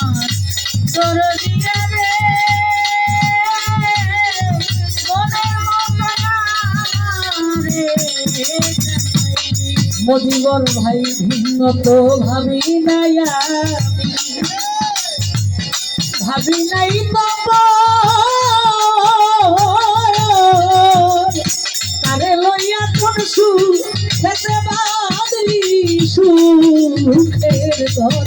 আমার দরদিয়া রে মনের মতো আমারে কান্দাই মদিবর ভাই ভিন্ন তো ভাবি নাই ভাবি নাই তারে লইয়া কোন সুখের ঘর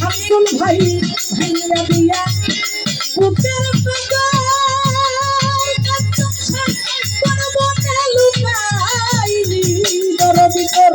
মনে ভাই ভাইয়া দিয়া বুকের পাতা কোন মনে লুকাইলি দরদি তোর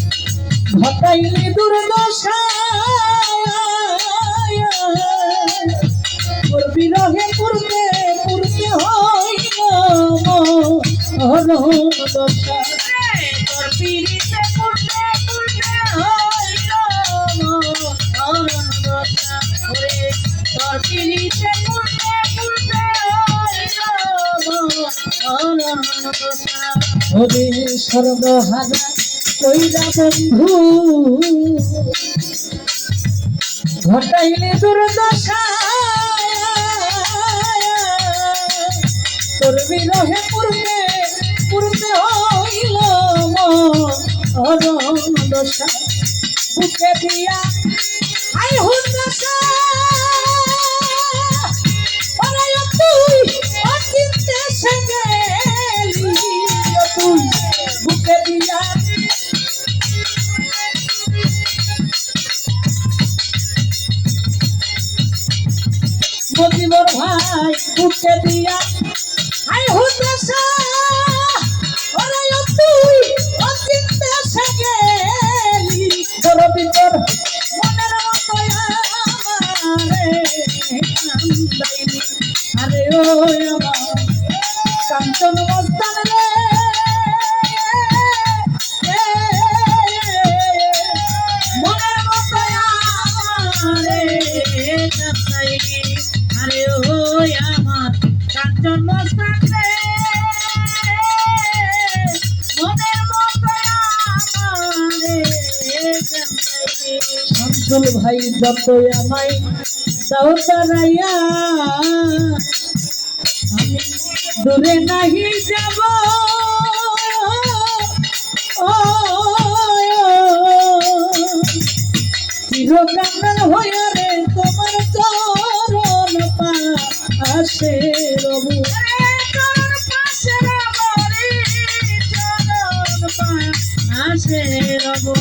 ঘটাইলে দুর্দশা তোর বিরহে পূর্বে পূর্বে হইল দশা। তোর পিড়িতে পূর্বে পূর্বে ওরে সর্বহারা। কইরা বন্ধু ঘটাইলে দুর্দশা তোর বিরহে পূর্বে পূর্বে হইল অরণ দশা বুকে দিয়া মজিবর ভাই বুকে দিয়া আই হুদসা ওরে তুই অচিন্তে সে গেলি ভিতর মনের মতো আমারে কান্দাইলি আরে ও আমার শামসুল ভাই যত মাই তাও তারাইয়া, আমি দূরে নাহি যাব। চিরকাল হয়ে রে তোমার চরণ পাশে রবু। আসে রবু।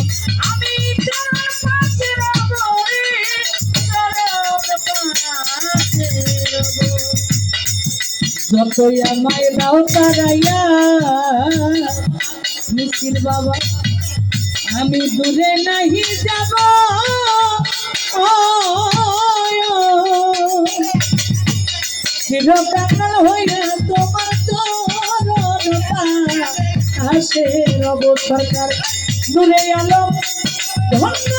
সইয়া মায়ের দাও তারাইয়া মিষ্টির বাবা, আমি দূরে নাহি যাব। চিরকাল হইয়া তোমার চরণতা আসে রব সরকার, দূরে আলো, ধন্য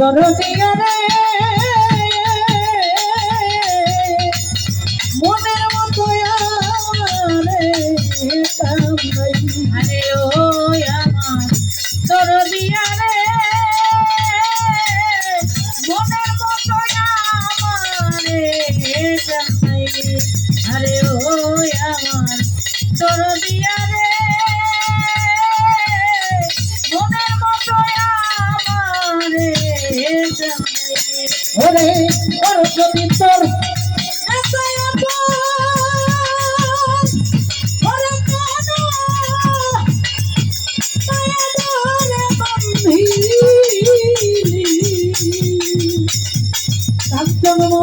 দরদিয়া রে মনের মতো আরে ও আমার দরদিয়া রে মনের মতো আরে ও আমার তোর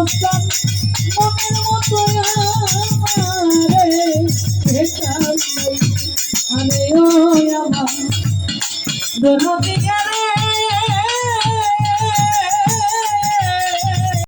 সন্তান মনের মতো আমারে আমি ও আমার